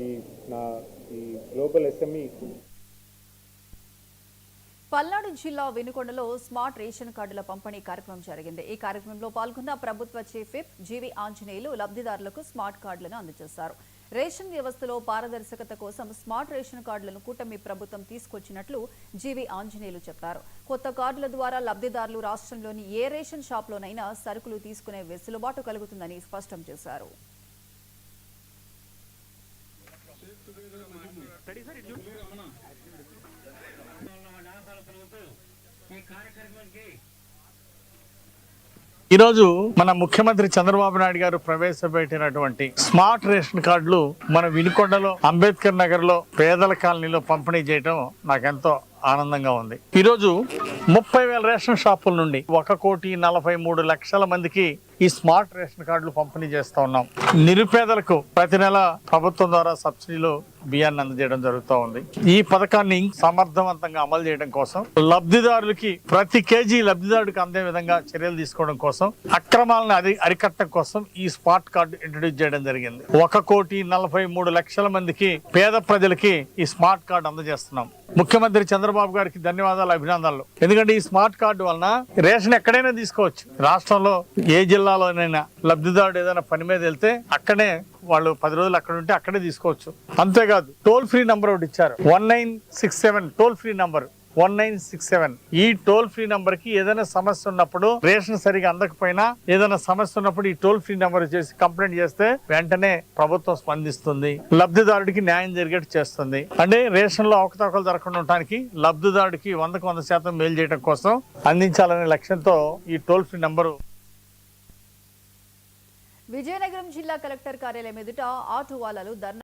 ఈ నా ఈ గ్లోబల్ ఎస్ఎంఈ పల్నాడు జిల్లా వెనుకొండలో స్మార్ట్ రేషన్ కార్డుల పంపిణీ కార్యక్రమం జరిగింది. ఈ కార్యక్రమంలో పాల్గొన్న ప్రభుత్వ చీఫ్ విప్ జీవి ఆంజనేయులు లబ్ధిదారులకు స్మార్ట్ కార్డులను అందజేశారు. రేషన్ వ్యవస్థలో పారదర్శకత కోసం స్మార్ట్ రేషన్ కార్డులను కూటమి ప్రభుత్వం తీసుకొచ్చినట్లు జీవి ఆంజనేయులు చెప్పారు. కొత్త కార్డుల ద్వారా లబ్ధిదారులు రాష్ట్రంలోని ఏ రేషన్ షాప్లోనైనా సరుకులు తీసుకునే వెసులుబాటు కలుగుతుందని స్పష్టం చేశారు. ఈరోజు మన ముఖ్యమంత్రి చంద్రబాబు నాయుడు గారు ప్రవేశపెట్టినటువంటి స్మార్ట్ రేషన్ కార్డులు మన వినుకొండలో అంబేద్కర్ నగర్లో పేదల కాలనీలో పంపిణీ చేయడం నాకెంతో ఆనందంగా ఉంది. ఈరోజు ముప్పై వేల రేషన్ షాపుల నుండి ఒక కోటి నలభై మూడు లక్షల మందికి ఈ స్మార్ట్ రేషన్ కార్డులు పంపిణీ చేస్తూ ఉన్నాం. నిరుపేదలకు ప్రతి నెల ప్రభుత్వం ద్వారా సబ్సిడీలో బియ్యాన్ని అందజేయడం జరుగుతూ ఉంది. ఈ పథకాన్ని సమర్థవంతంగా అమలు చేయడం కోసం లబ్ధిదారులకి ప్రతి కేజీ లబ్ధిదారుడికి అందే విధంగా చర్యలు తీసుకోవడం కోసం అక్రమాలను అది అరికట్టడం కోసం ఈ స్మార్ట్ కార్డు ఇంట్రడ్యూస్ చేయడం జరిగింది. ఒక కోటి నలభై మూడు లక్షల మందికి పేద ప్రజలకి ఈ స్మార్ట్ కార్డు అందజేస్తున్నాం. ముఖ్యమంత్రి చంద్రబాబు గారికి ధన్యవాదాలు అభినందనలు. ఎందుకంటే ఈ స్మార్ట్ కార్డు వలన రేషన్ ఎక్కడైనా తీసుకోవచ్చు. రాష్ట్రంలో ఏ జిల్లా జిల్లాలోనైనా లబ్ధిదారుడు ఏదైనా పని మీద వెళ్తే అక్కడే వాళ్ళు పది రోజులు అక్కడ ఉంటే అక్కడే తీసుకోవచ్చు. అంతేకాదు టోల్ ఫ్రీ నంబర్ ఒకటి ఇచ్చారు. One nine six seven toll free number. One nine six seven. ఈ టోల్ ఫ్రీ నంబర్కి ఏదైనా సమస్య ఉన్నప్పుడు రేషన్ సరిగా అందకపోయినా ఏదైనా సమస్య ఉన్నప్పుడు ఈ టోల్ ఫ్రీ నంబర్ చేసి కంప్లైంట్ చేస్తే వెంటనే ప్రభుత్వం స్పందిస్తుంది. లబ్ధిదారుడికి న్యాయం జరిగేట్టు చేస్తుంది. అంటే రేషన్లో అవకతవకలు జరగకుండా ఉండటానికి లబ్ధిదారుడికి వందకు వంద శాతం మేలు చేయడం కోసం అందించాలనే లక్ష్యంతో ఈ టోల్ ఫ్రీ నంబరు విజయనగరం జిల్లా కలెక్టర్ కార్యాలయం ఎదుట ఆటో వాలాలు ధర్నా